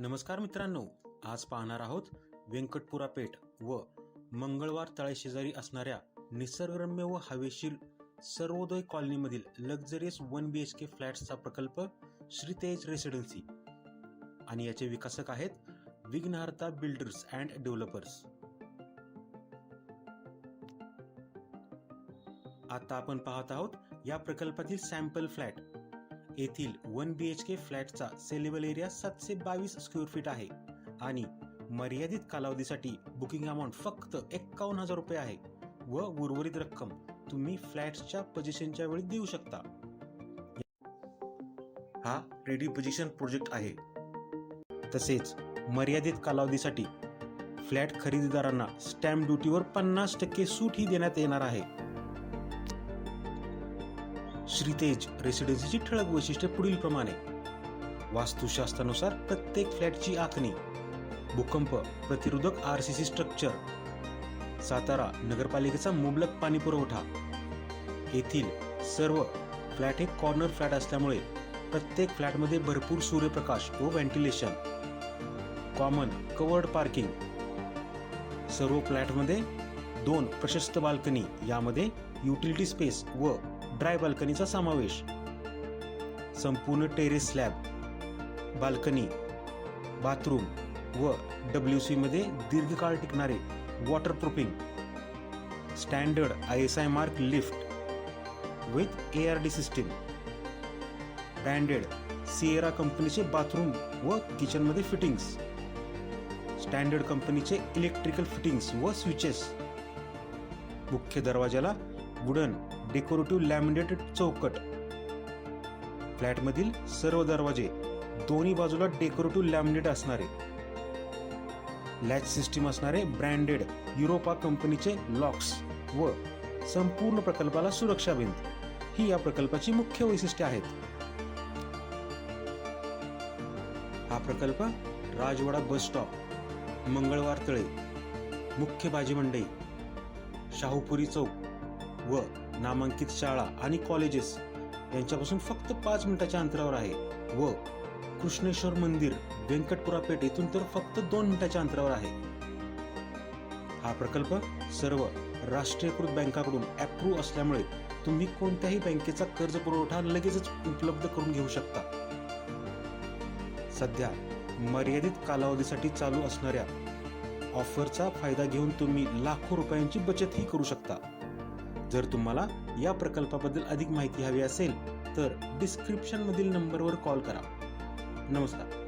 नमस्कार मित्रांनो आज पाहणार आहोत व्यंकटपुरा पेठ व मंगळवार तळेशेजारी असणाऱ्या निसर्गरम्य व हवेशील Sarvodaya कॉलनीमधील luxurious one B H K फ्लॅट्सचा प्रकल्प श्रीतेज रेसिडेन्सी आणि याचे विकासक आहेत विघ्नहर्ता बिल्डर्स अँड डेव्हलपर्स आता आपण पाहत आहोत या प्रकल्पातील सॅम्पल फ्लॅट येथील वन बी एच के फ्लॅटचा सेलेबल एरिया सातशे बावीस स्क्वेअर फीट आहे आणि मर्यादित कालावधीसाठी बुकिंग अमाऊंट फक्त एक्कावन्न हजार रुपये आहे व उर्वरित रक्कम तुम्ही फ्लॅट्सच्या पोझिशनच्या वेळी देऊ शकता. हा रेडी पोझिशन प्रोजेक्ट आहे. तसेच मर्यादित कालावधीसाठी फ्लॅट खरेदीदारांना स्टॅम्प ड्युटीवर पन्नास टक्के सूट ही देण्यात येणार आहे. श्रीतेज रेसिडेन्सीची ठळक वैशिष्ट्ये पुढील प्रमाणे वास्तुशास्त्रानुसार प्रत्येक फ्लॅटची आखणी भूकंप प्रतिरोधक R C C structure Satara नगरपालिकेचा मुबलक पाणी पुरवठा. येथील सर्व फ्लॅट हे कॉर्नर फ्लॅट असल्यामुळे प्रत्येक फ्लॅटमध्ये भरपूर सूर्यप्रकाश व व्हेंटिलेशन. Common covered parking. सर्व फ्लॅटमध्ये दोन प्रशस्त बाल्कनी यामध्ये युटिलिटी स्पेस व ड्राय बाल्कनीचा समावेश. संपूर्ण टेरेस स्लॅब बाल्कनी बाथरूम व डब्ल्यू सीमध्ये दीर्घकाळ टिकणारे waterproofing standard I S I mark lift with A R D system branded Sierra कंपनीचे बाथरूम व किचनमध्ये फिटिंग्स स्टँडर्ड कंपनीचे इलेक्ट्रिकल फिटिंग्स व स्विचेस मुख्य दरवाजाला वुडन डेकोरेटिव्ह लॅमिनेटेड चौकट. फ्लॅटमधील सर्व दरवाजे दोन्ही बाजूला डेकोरेटिव्ह लॅमिनेट असणारे. लॅच सिस्टीम असणारे ब्रँडेड युरोपा कंपनीचे लॉक्स व संपूर्ण प्रकल्पाला सुरक्षा भिंत ही या प्रकल्पाची मुख्य वैशिष्ट्ये आहेत. हा प्रकल्प राजवाडा बस स्टॉप मंगळवार तळे मुख्य भाजी मंडई शाहूपुरी चौक व नामांकित शाळा आणि कॉलेजेस यांच्यापासून फक्त पाच मिनिटाच्या अंतरावर आहे. व कृष्णेश्वर मंदिर व्यंकटपुरा पेठ इथून तर फक्त दोन मिनिटाच्या अंतरावर आहे. हा प्रकल्प सर्व राष्ट्रीयकृत बँकाकडून अप्रूव्ह असल्यामुळे तुम्ही कोणत्याही बँकेचा कर्ज पुरवठा लगेचच उपलब्ध करून घेऊ शकता. सध्या मर्यादित कालावधीसाठी चालू असणाऱ्या ऑफरचा फायदा घेऊन तुम्ही लाखो रुपयांची बचतही करू शकता. जर तुम्हाला या प्रकल्पाबद्दल अधिक माहिती हवी असेल तर डिस्क्रिप्शन मधील नंबरवर कॉल करा. नमस्कार.